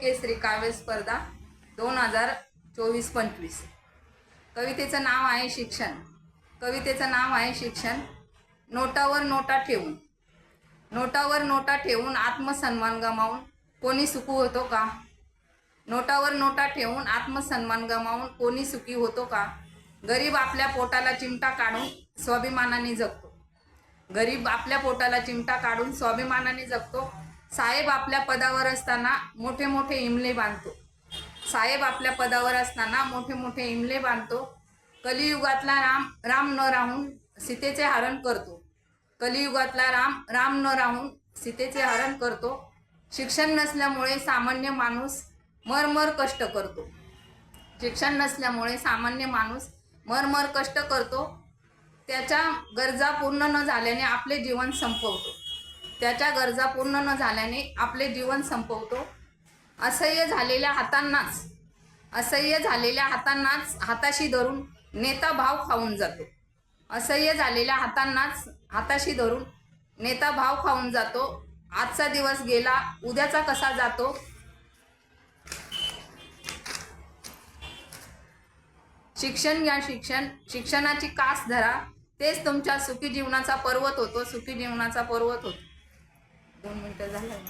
केसरी काव्य स्पर्धा दोन हजार चोवीस पंचवीस. कवितेचं नाव आहे शिक्षण. कवितेचं नाव आहे शिक्षण. नोटावर नोटा ठेवून. नोटावर नोटा ठेवून आत्मसन्मान गमावून कोणी सुखी होतो का? नोटावर नोटा ठेवून आत्मसन्मान गमावून कोणी सुखी होतो का? गरीब आपल्या पोटाला चिमटा काढून स्वाभिमानाने जगतो. गरीब आपल्या पोटाला चिमटा काढून स्वाभिमानाने जगतो. साहेब आपल्या पदावर असताना मोठे मोठे इमले बांधतो. साहेब आपल्या पदावर असताना मोठे मोठे इमले बांधतो. कलियुगातला राम राम न राहून सीतेचे हरण करतो. कलियुगातला राम राम न राहून सीतेचे हरण करतो. शिक्षण नसल्यामुळे सामान्य माणूस मरमर कष्ट करतो. शिक्षण नसल्यामुळे सामान्य माणूस मरमर कष्ट करतो. त्याच्या गरजा पूर्ण न झाल्याने आपले जीवन संपवतो. त्याच्या गरजा पूर्ण न झाल्याने आपले जीवन संपवतो. असह्य झालेल्या हातांनाच असह्य झालेल्या हातांनाच हाताशी धरून नेता भाव खाऊन जातो. असह्य झालेल्या हातांनाच हाताशी धरून नेता भाव खाऊन जातो. आजचा दिवस गेला उद्याचा कसा जातो? शिक्षण घ्या शिक्षण. शिक्षणाची कास धरा. तेच तुमच्या सुखी जीवनाचा पर्वत होतो सुखी जीवनाचा पर्वत होतो. दोन मिनटं झालं.